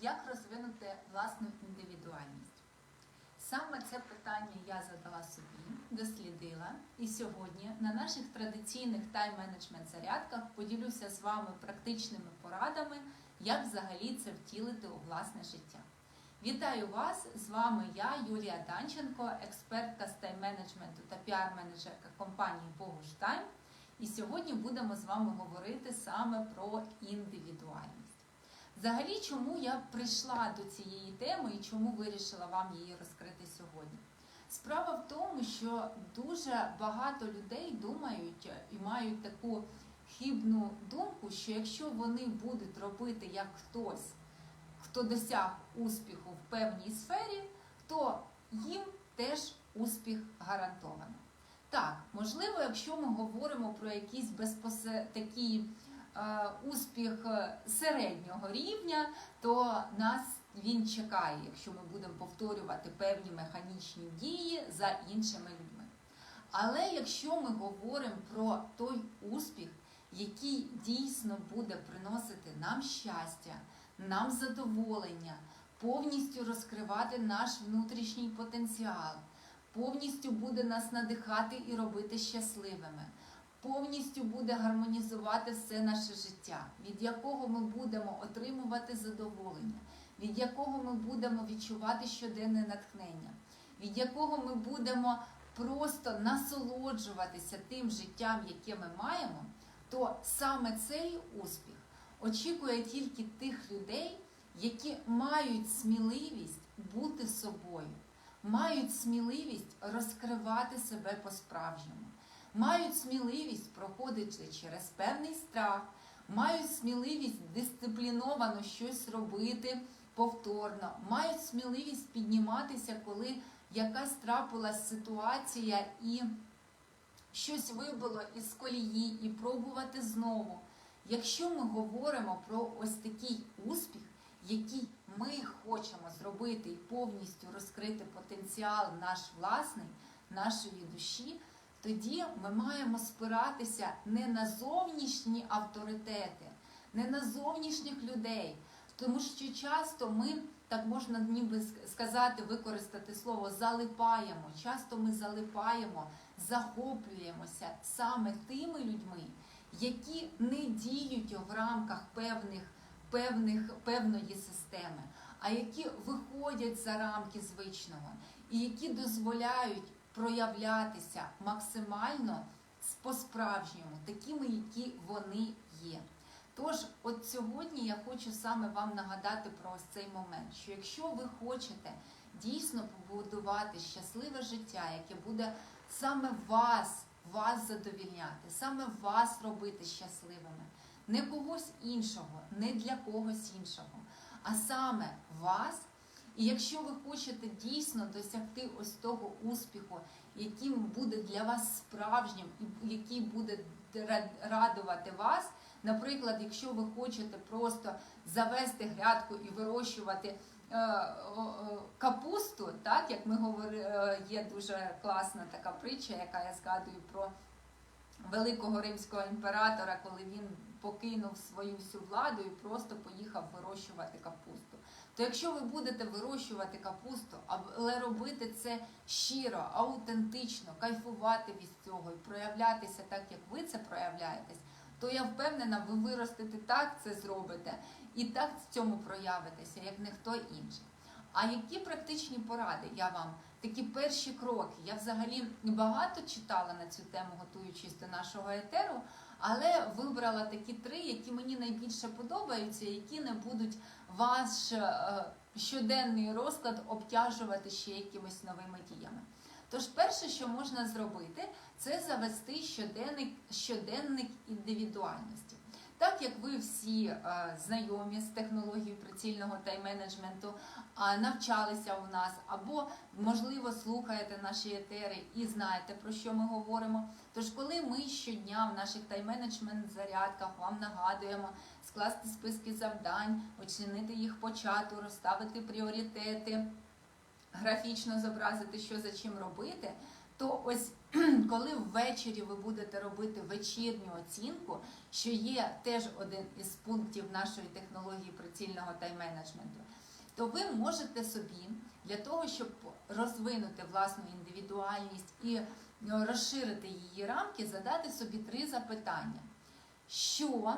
Як розвинути власну індивідуальність? Саме це питання я задала собі, дослідила, і сьогодні на наших традиційних тайм-менеджмент зарядках поділюся з вами практичними порадами, як взагалі це втілити у власне життя. Вітаю вас! З вами я, Юлія Данченко, експертка з тайм-менеджменту та піар-менеджерка компанії Богуштайм. І сьогодні будемо з вами говорити саме про індивідуальність. Взагалі, чому я прийшла до цієї теми і чому вирішила вам її розкрити сьогодні? Справа в тому, що дуже багато людей думають і мають таку хибну думку, що якщо вони будуть робити як хтось, хто досяг успіху в певній сфері, то їм теж успіх гарантовано. Так, можливо, якщо ми говоримо про якийсь безпосередньо такий е, успіх е, середнього рівня, то нас він чекає, якщо ми будемо повторювати певні механічні дії за іншими людьми. Але якщо ми говоримо про той успіх, який дійсно буде приносити нам щастя, нам задоволення, повністю розкривати наш внутрішній потенціал, повністю буде нас надихати і робити щасливими, повністю буде гармонізувати все наше життя, від якого ми будемо отримувати задоволення, від якого ми будемо відчувати щоденне натхнення, від якого ми будемо просто насолоджуватися тим життям, яке ми маємо, то саме цей успіх очікує тільки тих людей, які мають сміливість бути собою, мають сміливість розкривати себе по-справжньому, мають сміливість проходити через певний страх, мають сміливість дисципліновано щось робити повторно, мають сміливість підніматися, коли якась трапилась ситуація і щось вибило із колії, і пробувати знову. Якщо ми говоримо про ось такий успіх, який ми хочемо зробити і повністю розкрити потенціал наш власний, нашої душі, тоді ми маємо спиратися не на зовнішні авторитети, не на зовнішніх людей, тому що часто ми, так можна ніби сказати, використати слово залипаємо. Часто ми залипаємо, захоплюємося саме тими людьми, які не діють в рамках певних, певних, певної системи, а які виходять за рамки звичного і які дозволяють проявлятися максимально по-справжньому, такими, які вони є. Тож, от сьогодні я хочу саме вам нагадати про ось цей момент, що якщо ви хочете дійсно побудувати щасливе життя, яке буде саме вас, вас задовільняти, саме вас робити щасливими, не когось іншого, не для когось іншого, а саме вас. І якщо ви хочете дійсно досягти ось того успіху, яким буде для вас справжнім, і який буде радувати вас. Наприклад, якщо ви хочете просто завести грядку і вирощувати е, капусту, так як ми говорили, є дуже класна така притча, яка я згадую про великого римського імператора, коли він покинув свою всю владу і просто поїхав вирощувати капусту. То якщо ви будете вирощувати капусту, але робити це щиро, аутентично, кайфувати від цього і проявлятися так, як ви це проявляєтесь, то я впевнена, ви виростете так, це зробите, і так в цьому проявитеся, як ніхто інший. А які практичні поради я вам? Такі перші кроки. Я взагалі багато читала на цю тему, готуючись до нашого етеру, але вибрала такі три, які мені найбільше подобаються, які не будуть ваш е, щоденний розклад обтяжувати ще якимись новими діями. Тож, перше, що можна зробити, це завести щоденник, щоденник індивідуальності. Так як ви всі е, знайомі з технологією прицільного тайм-менеджменту, навчалися у нас, або, можливо, слухаєте наші етери і знаєте, про що ми говоримо. Тож, коли ми щодня в наших тайм-менеджмент зарядках вам нагадуємо скласти списки завдань, оцінити їх почату, розставити пріоритети, графічно зобразити, що за чим робити, то ось коли ввечері ви будете робити вечірню оцінку, що є теж один із пунктів нашої технології прицільного тайм-менеджменту, то ви можете собі для того, щоб розвинути власну індивідуальність і ну, розширити її рамки, задати собі три запитання. Що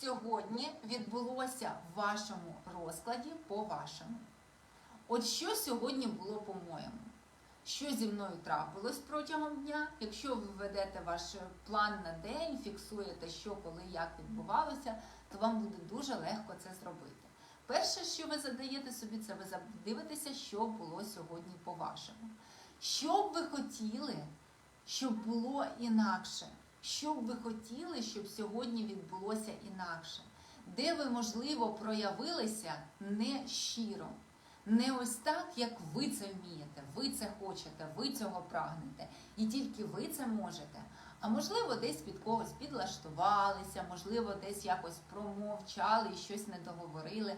сьогодні відбулося в вашому розкладі по вашому? От що сьогодні було по-моєму? Що зі мною трапилось протягом дня? Якщо ви ведете ваш план на день, фіксуєте, що, коли, як відбувалося, то вам буде дуже легко це зробити. Перше, що ви задаєте собі, це ви дивитеся, що було сьогодні по-вашому. Що б ви хотіли, щоб було інакше? Що б ви хотіли, щоб сьогодні відбулося інакше? Де ви, можливо, проявилися не щиро? Не ось так, як ви це вмієте, ви це хочете, ви цього прагнете, і тільки ви це можете. А можливо, десь під когось підлаштувалися, можливо, десь якось промовчали і щось не договорили.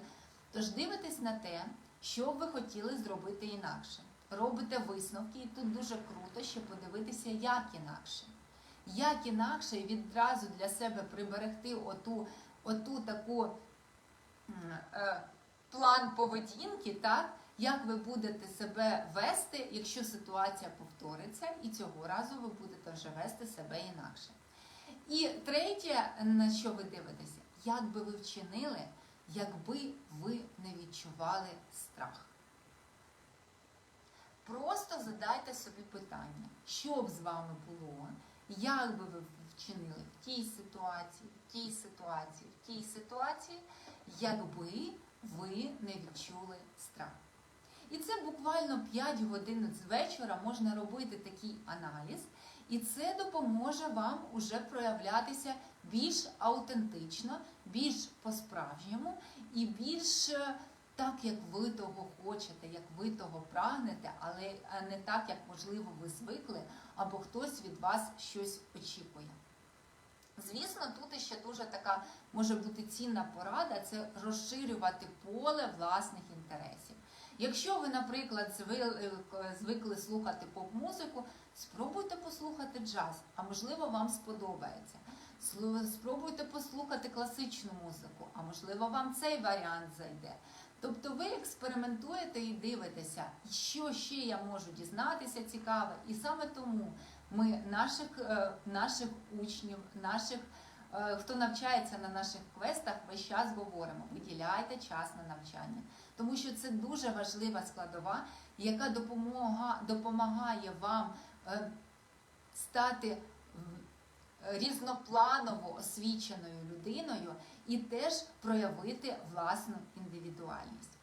Тож дивитесь на те, що б ви хотіли зробити інакше. Робите висновки, і тут дуже круто, ще подивитися, як інакше. Як інакше і відразу для себе приберегти оту, оту таку е, план поведінки, так? Як ви будете себе вести, якщо ситуація повториться, і цього разу ви будете вже вести себе інакше. І третє, на що ви дивитеся, як би ви вчинили, якби ви не відчували страх. Просто задайте собі питання, що б з вами було, як би ви вчинили в тій ситуації, в тій ситуації, в тій ситуації, якби ви не відчули страх. І це буквально 5 годин з вечора можна робити такий аналіз, і це допоможе вам уже проявлятися більш аутентично, більш по-справжньому і більш е, так, як ви того хочете, як ви того прагнете, але не так, як можливо ви звикли, або хтось від вас щось очікує. Звісно, тут ще дуже така може бути цінна порада це розширювати поле власних інтересів. Якщо ви, наприклад, звикли, слухати поп-музику, спробуйте послухати джаз, а можливо, вам сподобається. Спробуйте послухати класичну музику, а можливо, вам цей варіант зайде. Тобто ви експериментуєте і дивитеся, що ще я можу дізнатися цікаве, і саме тому ми наших, е, наших учнів, наших, е, хто навчається на наших квестах, весь час говоримо: виділяйте час на навчання, тому що це дуже важлива складова, яка допомога, допомагає вам е, стати різнопланово освіченою людиною і теж проявити власну індивідуальність.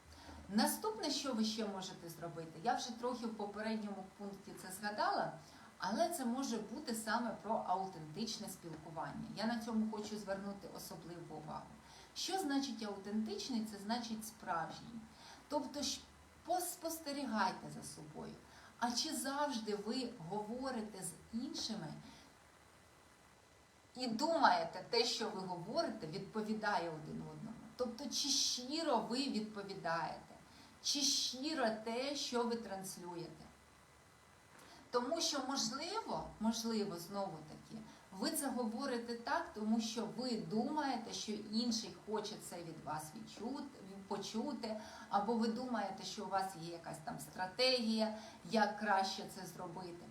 Наступне, що ви ще можете зробити, я вже трохи в попередньому пункті це згадала, але це може бути саме про аутентичне спілкування. Я на цьому хочу звернути особливу увагу. Що значить аутентичний? Це значить справжній. Тобто щ- поспостерігайте за собою. А чи завжди ви говорите з іншими і думаєте, те, що ви говорите, відповідає один одному? Тобто, чи щиро ви відповідаєте, чи щиро те, що ви транслюєте? Тому що, можливо, можливо, знову таки, ви це говорите так, тому що ви думаєте, що інший хоче це від вас відчути, почути, або ви думаєте, що у вас є якась там стратегія, як краще це зробити.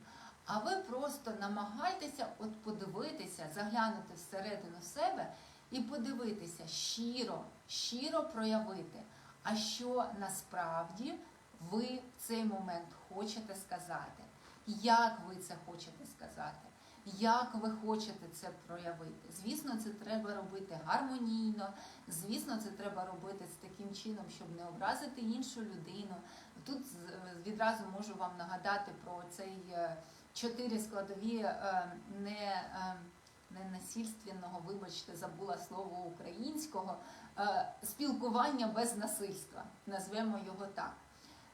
А ви просто намагайтеся от подивитися, заглянути всередину себе і подивитися щиро, щиро проявити, а що насправді ви в цей момент хочете сказати, як ви це хочете сказати, як ви хочете це проявити. Звісно, це треба робити гармонійно, звісно, це треба робити з таким чином, щоб не образити іншу людину. Тут відразу можу вам нагадати про цей е, чотири складові е, не. е, не насильственного, вибачте, забула слово українського, спілкування без насильства, назвемо його так.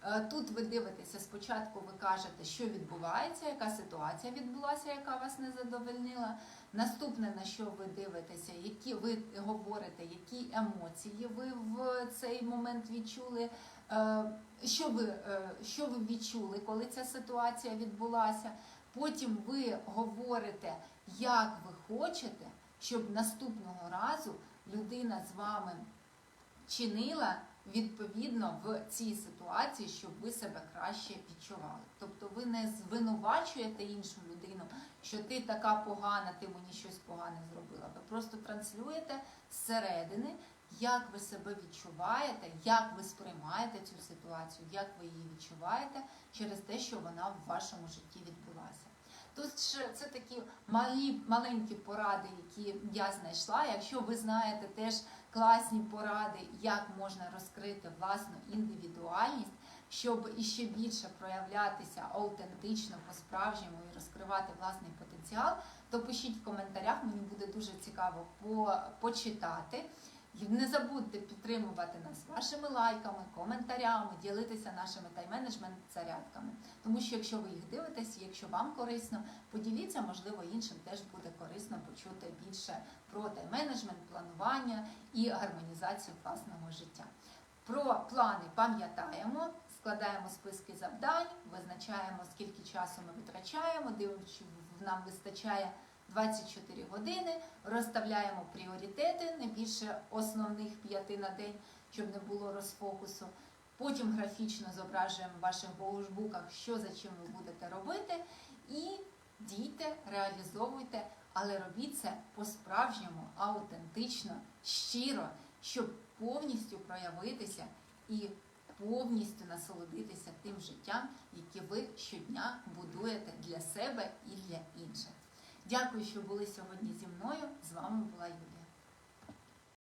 Е, Тут ви дивитеся, спочатку ви кажете, що відбувається, яка ситуація відбулася, яка вас не задовольнила. Наступне, на що ви дивитеся, які ви говорите, які емоції ви в цей момент відчули, Е, Що ви, е, що ви відчули, коли ця ситуація відбулася? Потім ви говорите, як ви хочете, щоб наступного разу людина з вами чинила відповідно в цій ситуації, щоб ви себе краще відчували. Тобто ви не звинувачуєте іншу людину, що ти така погана, ти мені щось погане зробила. Ви просто транслюєте зсередини, як ви себе відчуваєте, як ви сприймаєте цю ситуацію, як ви її відчуваєте через те, що вона в вашому житті відбулася. Тут це такі малі маленькі поради, які я знайшла. Якщо ви знаєте теж класні поради, як можна розкрити власну індивідуальність, щоб іще більше проявлятися аутентично, по-справжньому і розкривати власний потенціал, то пишіть в коментарях, мені буде дуже цікаво по- почитати. І Не забудьте підтримувати нас вашими лайками, коментарями, ділитися нашими тайм-менеджмент зарядками. Тому що якщо ви їх дивитесь, якщо вам корисно, поділіться, можливо, іншим теж буде корисно почути більше про тайм-менеджмент, планування і гармонізацію власного життя. Про плани пам'ятаємо, складаємо списки завдань, визначаємо, скільки часу ми витрачаємо, дивимося, нам вистачає 24 години, розставляємо пріоритети, не більше основних п'яти на день, щоб не було розфокусу. Потім графічно зображуємо в ваших боушбуках, що за чим ви будете робити, і дійте, реалізовуйте, але робіть це по-справжньому, аутентично, щиро, щоб повністю проявитися і повністю насолодитися тим життям, яке ви щодня будуєте для себе і для інших. Дякую, що були сьогодні зі мною. З вами була Юлія.